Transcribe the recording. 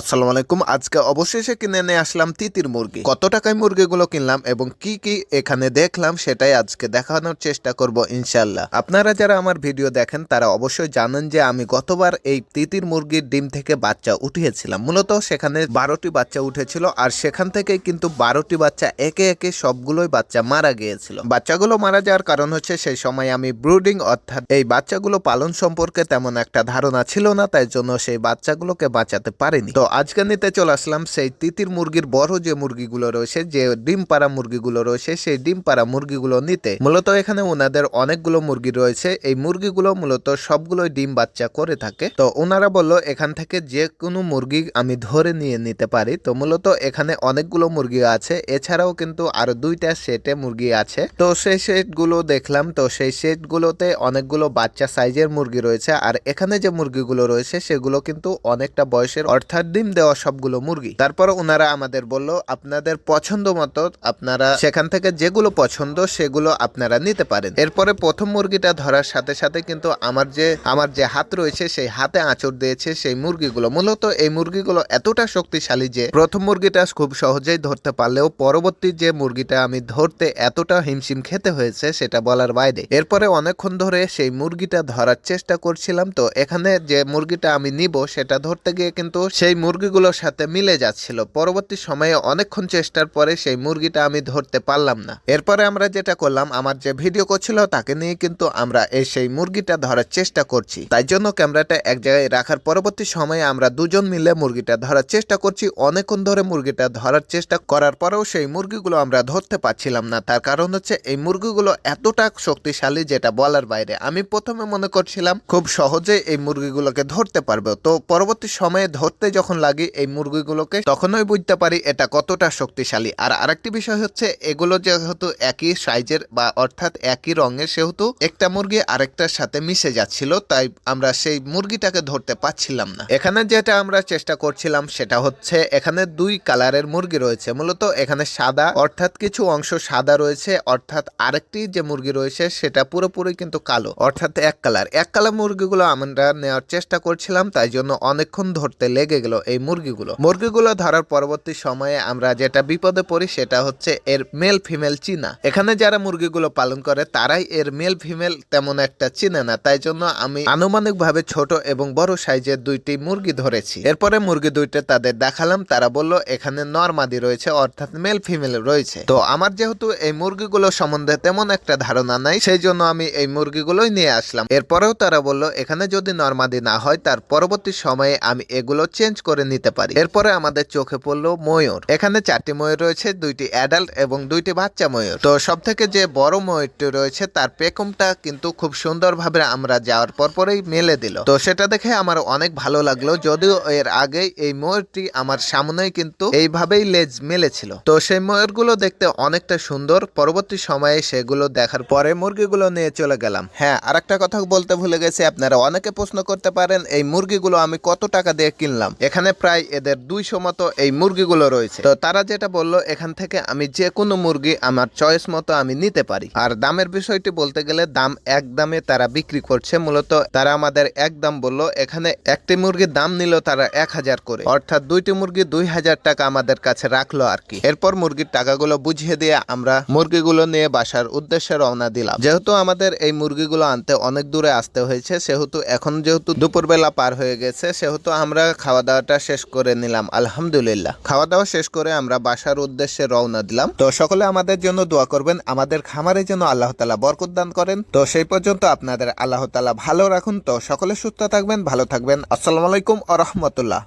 আসসালামু আলাইকুম। আজকে অবশেষে কিনে নিয়ে আসলাম তিতির মুরগি। কত টাকায় মুরগিগুলো কিনলাম এবং কি কি এখানে দেখলাম সেটাই আজকে দেখানোর চেষ্টা করব ইনশাল্লাহ আপনারা যারা আমার ভিডিও দেখেন, তারা অবশ্যই জানেন যে আমি গতবার এই তিতির মুরগির ডিম থেকে বাচ্চা উঠিয়েছিলাম। মূলত সেখানে বারোটি বাচ্চা উঠেছিল আর সেখান থেকে কিন্তু বারোটি বাচ্চা একে একে সবগুলোই বাচ্চা মারা গিয়েছিল। বাচ্চাগুলো মারা যাওয়ার কারণ হচ্ছে সেই সময় আমি ব্রুডিং অর্থাৎ এই বাচ্চাগুলো পালন সম্পর্কে তেমন একটা ধারণা ছিল না, তাই জন্য সেই বাচ্চাগুলোকে বাঁচাতে পারিনি। তো আজকে নিতে চলে আসলাম, সেই তিতির মুরগির বড় যে মুরগিগুলো রয়েছে, যে ডিম পাড়া মুরগিগুলো রয়েছে, সেই ডিম পাড়া মুরগিগুলো নিতে মূলত এখানে ওনাদের অনেকগুলো মুরগি রয়েছে। এই মুরগিগুলো মূলত সবগুলোই ডিম বাচ্চা করে থাকে। তো ওনারা বলল, এখান থেকে যে কোনো মুরগি আমি ধরে নিয়ে নিতে পারি। তো মূলত এখানে অনেকগুলো মুরগি আছে। এছাড়াও কিন্তু আরও দুইটা সেটে মুরগি আছে। তো সেই সেটগুলো দেখলাম, তো সেই সেটগুলোতে অনেকগুলো বাচ্চা সাইজের মুরগি রয়েছে। আর এখানে যে মুরগিগুলো রয়েছে, সেগুলো কিন্তু অনেকটা বয়সের, অর্থাৎ ডিম দেওয়া সবগুলো মুরগি। তারপর ওনারা আমাদের বলল, আপনাদের পছন্দ মতো আপনারা সেখান থেকে যেগুলো পছন্দ সেগুলো আপনারা নিতে পারেন। এরপরে প্রথম মুরগিটা ধরার সাথে সাথে কিন্তু আমার যে আমার যে হাত রয়েছে, সেই হাতে আঁচড় দিয়েছে সেই মুরগিগুলো। মূলত এই মুরগিগুলো এতটা শক্তিশালী যে, প্রথম মুরগিটা খুব সহজেই ধরতে পারলেও পরবর্তী যে মুরগিটা আমি ধরতে এতটা হিমশিম খেতে হয়েছে সেটা বলার বাইরে। এরপরে অনেকক্ষণ ধরে সেই মুরগিটা ধরার চেষ্টা করছিলাম। তো এখানে যে মুরগিটা আমি নিব সেটা ধরতে গিয়ে কিন্তু সেই মুরগিগুলোর সাথে মিলে যাচ্ছিল। পরবর্তী সময়ে অনেকক্ষণ চেষ্টার পরে সেই মুরগিটা আমি ধরতে পারলাম না। এরপরে আমরা যেটা করলাম, আমার যে ভিডিও করছিল তাকে নিয়ে কিন্তু আমরা এই সেই মুরগিটা ধরার চেষ্টা করছি। তাই জন্য ক্যামেরাটা এক জায়গায় রাখার পরবর্তী সময়ে আমরা দুজন মিলে মুরগিটা ধরার চেষ্টা করছি। অনেকক্ষণ ধরে মুরগিটা ধরার চেষ্টা করার পরেও সেই মুরগিগুলো আমরা ধরতে পারছিলাম না। তার কারণ হচ্ছে এই মুরগিগুলো এতটা শক্তিশালী যেটা বলার বাইরে। আমি প্রথমে মনে করছিলাম, খুব সহজে এই মুরগিগুলোকে ধরতে পারবে। তো পরবর্তী সময়ে ধরতে যখন লাগি এই মুরগিগুলোকে, তখনই বুঝতে পারি এটা কতটা শক্তিশালী। আর আরেকটি বিষয় হচ্ছে, এগুলো যেহেতু একই সাইজের বা অর্থাৎ একই রঙের, সেহেতু একটা মুরগি আরেকটার সাথে মিশে যাচ্ছিল, তাই আমরা সেই মুরগিটাকে ধরতে পাচ্ছিলাম না। এখানে যেটা আমরা চেষ্টা করছিলাম, সেটা হচ্ছে এখানে দুই কালারের মুরগি রয়েছে। মূলত এখানে সাদা, অর্থাৎ কিছু অংশ সাদা রয়েছে, অর্থাৎ আরেকটি যে মুরগি রয়েছে, সেটা পুরোপুরি কিন্তু কালো, অর্থাৎ এক কালার। এক কালার মুরগিগুলো আমরা নেওয়ার চেষ্টা করছিলাম, তাই জন্য অনেকক্ষণ ধরতে লেগে গেল এই মুরগিগুলো। মুরগিগুলো ধরার পরবর্তী সময়ে আমরা যেটা বিপদে পড়ি সেটা হচ্ছে এর মেল ফিমেল চিনা। এখানে যারা মুরগিগুলো পালন করে তারাই এর মেল ফিমেল তেমন একটা চিনে না। তাই জন্য আমি আনুমানিকভাবে ছোট এবং বড় সাইজের দুইটি মুরগি ধরেছি। এরপরে মুরগি দুইটা তাদের দেখালাম। তারা বলল, এখানে নর্মাদি রয়েছে, অর্থাৎ মেল ফিমেল রয়েছে। তো আমার যেহেতু এই মুরগিগুলো সম্বন্ধে তেমন একটা ধারণা নাই সেই জন্য আমি এই মুরগিগুলোই নিয়ে আসলাম। এরপরেও তারা বলল, এখানে যদি নর্মাদি না হয়, তার পরবর্তী সময়ে আমি এগুলো চেঞ্জ করে নিতে পারি। এরপরে আমাদের চোখে পড়ল ময়ূর। এখানে চারটি ময়ূর রয়েছে, দুইটি অ্যাডাল্ট এবং দুইটি বাচ্চা ময়ূর। তো সব থেকে যে বড় ময়ূরটি রয়েছে, তার পেখমটা কিন্তু খুব সুন্দরভাবে আমরা যাওয়ার পর পরেই মেলে দিল। তো সেটা দেখে আমার অনেক ভালো লাগল, যদিও এর আগে এই ময়ূরটি আমার সামনেই কিন্তু এইভাবেই লেজ মেলেছিল। তো সেই ময়ূরগুলো দেখতে অনেকটা সুন্দর। পরবর্তী সময়ে সেগুলো দেখার পরে মুরগিগুলো নিয়ে চলে গেলাম। হ্যাঁ আর একটা কথা বলতে ভুলে গেছি, আপনারা অনেকে প্রশ্ন করতে পারেন, এই মুরগিগুলো আমি কত টাকা দিয়ে কিনলাম? এখানে প্রায় এদের দুইশো মতো এই মুরগিগুলো রয়েছে। তো তারা যেটা বলল, এখান থেকে আমি যে কোনো মুরগি আমার চয়েস মতো আমি নিতে পারি। আর দামের বিষয়টি বলতে গেলে দাম এক দামে তারা বিক্রি করছে। মূলত তারা আমাদের এক দাম বলল, এখানে একটি মুরগির দাম নিল তারা এক হাজার করে। অর্থাৎ দুইটি মুরগি দুই হাজার টাকা আমাদের কাছে রাখল আর কি। এরপর মুরগির টাকাগুলো বুঝিয়ে দিয়ে আমরা মুরগিগুলো নিয়ে বাসার উদ্দেশ্যে রওনা দিলাম। যেহেতু আমাদের এই মুরগিগুলো আনতে অনেক দূরে আসতে হয়েছে, সেহেতু এখন যেহেতু দুপুরবেলা পার হয়ে গেছে, সেহেতু আমরা খাওয়া দাওয়াটা শেষ করে নিলাম, আলহামদুলিল্লাহ। খাওয়া দাওয়া শেষ করে আমরা বাসার উদ্দেশ্যে রওনা দিলাম। তো সকলে আমাদের জন্য দোয়া করবেন, আমাদের খামারে যেন আল্লাহ তালা বরকত দান করেন। তো সেই পর্যন্ত আপনাদের আল্লাহ তালা ভালো রাখুন। তো সকলে সুস্থ থাকবেন, ভালো থাকবেন। আসসালামু আলাইকুম আ রহমতুল্লাহ।